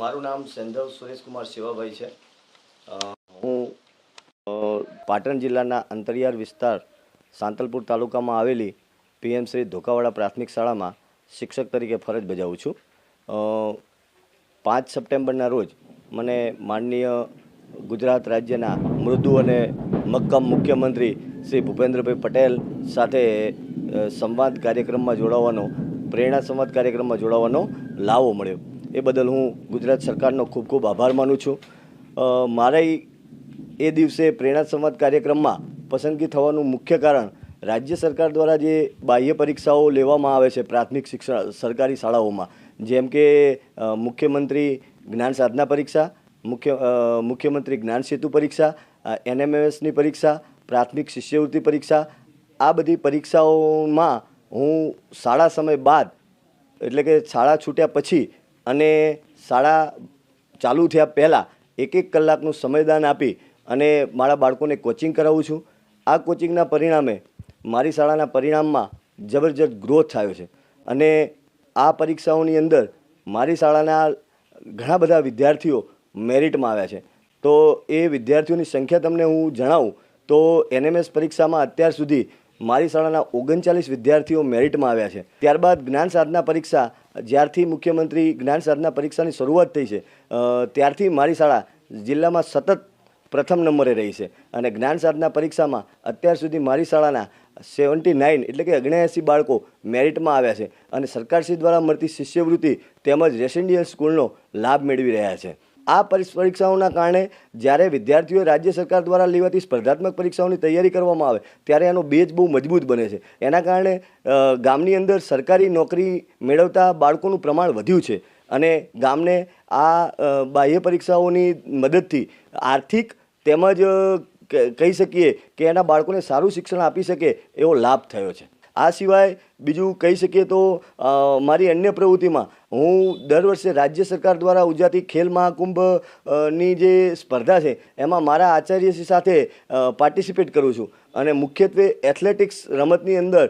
મારું નામ સેન્ધવ સુરેશકુમાર શિવાભાઈ છે. હું પાટણ જિલ્લાના અંતરિયાળ વિસ્તાર સાંતલપુર તાલુકામાં આવેલી પીએમ શ્રી ધોકાવાડા પ્રાથમિક શાળામાં શિક્ષક તરીકે ફરજ બજાવું છું. પાંચ સપ્ટેમ્બરના રોજ મને માનનીય ગુજરાત રાજ્યના મૃદુ અને મક્કમ મુખ્યમંત્રી શ્રી ભૂપેન્દ્રભાઈ પટેલ સાથે સંવાદ કાર્યક્રમમાં જોડાવાનો, પ્રેરણા સંવાદ કાર્યક્રમમાં જોડાવાનો લાવો મળ્યો. એ બદલ હું ગુજરાત સરકારનો ખૂબ ખૂબ આભાર માનું છું. મારે એ દિવસે પ્રેરણા સંવાદ કાર્યક્રમમાં પસંદગી થવાનું મુખ્ય કારણ રાજ્ય સરકાર દ્વારા જે બાહ્ય પરીક્ષાઓ લેવામાં આવે છે પ્રાથમિક શિક્ષણ, સરકારી શાળાઓમાં, જેમ કે મુખ્યમંત્રી જ્ઞાન સાધના પરીક્ષા, મુખ્ય મુખ્યમંત્રી જ્ઞાન સેતુ પરીક્ષા એનએમએસની પરીક્ષા, પ્રાથમિક શિષ્યવૃત્તિ પરીક્ષા, આ બધી પરીક્ષાઓમાં હું શાળા સમય બાદ, એટલે કે શાળા છૂટ્યા પછી અને શાળા ચાલુ થયા પહેલાં એક એક કલાકનું સમયદાન આપી અને મારા બાળકોને કોચિંગ કરાવું છું. આ કોચિંગના પરિણામે મારી શાળાના પરિણામમાં જબરજસ્ત ગ્રોથ થયો છે. અને આ પરીક્ષાઓની અંદર મારી શાળાના ઘણા બધા વિદ્યાર્થીઓ મેરિટમાં આવ્યા છે. તો એ વિદ્યાર્થીઓની સંખ્યા તમને હું જણાવું તો એનએમએસ પરીક્ષામાં અત્યાર સુધી મારી શાળાના ઓગણચાલીસ વિદ્યાર્થીઓ મેરિટમાં આવ્યા છે. ત્યારબાદ જ્ઞાન સાધના પરીક્ષા, જ્યારથી મુખ્યમંત્રી જ્ઞાન સાધના પરીક્ષાની શરૂઆત થઈ છે ત્યારથી મારી શાળા જિલ્લામાં સતત પ્રથમ નંબરે રહી છે અને જ્ઞાન સાધના પરીક્ષામાં અત્યાર સુધી મારી શાળાના સેવન્ટી નાઇન એટલે કે ઓગણએંસી બાળકો મેરિટમાં આવ્યા છે અને સરકારશ્રી દ્વારા મળતી શિષ્યવૃત્તિ તેમજ રેસિડેન્શિયલ સ્કૂલનો લાભ મેળવી રહ્યા છે. આ પરી- પરીક્ષાઓના કારણે જ્યારે વિદ્યાર્થીઓએ રાજ્ય સરકાર દ્વારા લેવાતી સ્પર્ધાત્મક પરીક્ષાઓની તૈયારી કરવામાં આવે, ત્યારે એનો બેઝ બહુ મજબૂત બને છે. એના કારણે ગામની અંદર સરકારી નોકરી મેળવતા બાળકોનું પ્રમાણ વધ્યું છે અને ગામને આ બાહ્ય પરીક્ષાઓની મદદથી આર્થિક તેમજ કહી શકીએ કે એના બાળકોને સારું શિક્ષણ આપી શકે એવો લાભ થયો છે. આ સિવાય બીજું કહી શકીએ તો મારી અન્ય પ્રવૃત્તિમાં હું દર વર્ષે રાજ્ય સરકાર દ્વારા ઉજાતી ખેલ મહાકુંભની જે સ્પર્ધા છે, એમાં મારા આચાર્યશ્રી સાથે પાર્ટિસિપેટ કરું છું. અને મુખ્યત્વે એથ્લેટિક્સ રમતની અંદર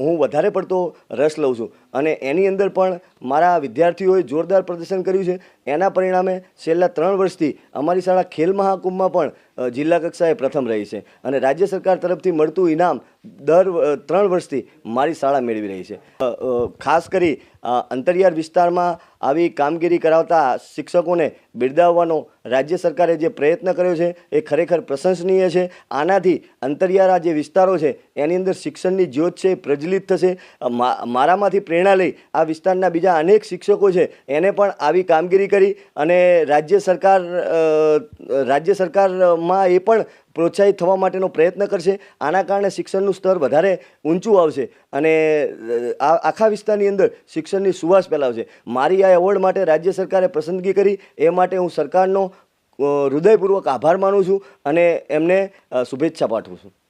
હું વધારે પડતો રસ લઉં છું. અને એની અંદર પણ મારા વિદ્યાર્થીઓએ જોરદાર પ્રદર્શન કર્યું છે. એના પરિણામે છેલ્લા ત્રણ વર્ષથી અમારી શાળા ખેલ મહાકુંભમાં પણ જિલ્લા કક્ષાએ પ્રથમ રહી છે. અને રાજ્ય સરકાર તરફથી મળતું ઇનામ દર ત્રણ વર્ષથી મારી શાળા મેળવી રહી છે. ખાસ કરી અંતરિયાળ વિસ્તારમાં આવી કામગીરી કરાવતા શિક્ષકોને બિરદાવવાનો રાજ્ય સરકારે જે પ્રયત્ન કર્યો છે એ ખરેખર પ્રશંસનીય છે. આનાથી અંતરિયાળા જે વિસ્તારો છે એની અંદર શિક્ષણની જ્યોત છે એ પ્રજ્વલિત થશે. મારામાંથી પ્રેરણા લઈ આ વિસ્તારના બીજા અનેક શિક્ષકો છે એને પણ આવી કામગીરી કરી અને રાજ્ય સરકાર રાજ્ય સરકારમાં એ પણ પ્રોત્સાહિત થવા માટેનો પ્રયત્ન કરશે. આના કારણે શિક્ષણનું સ્તર વધારે ઊંચું આવશે અને આખા વિસ્તારની અંદર શિક્ષણની સુવાસ ફેલાવશે. મારી આ એવોર્ડ માટે રાજ્ય સરકારે પસંદગી કરી. એ માટે હું સરકારનો હૃદયપૂર્વક આભાર માનું છું અને એમને શુભેચ્છા પાઠવું છું.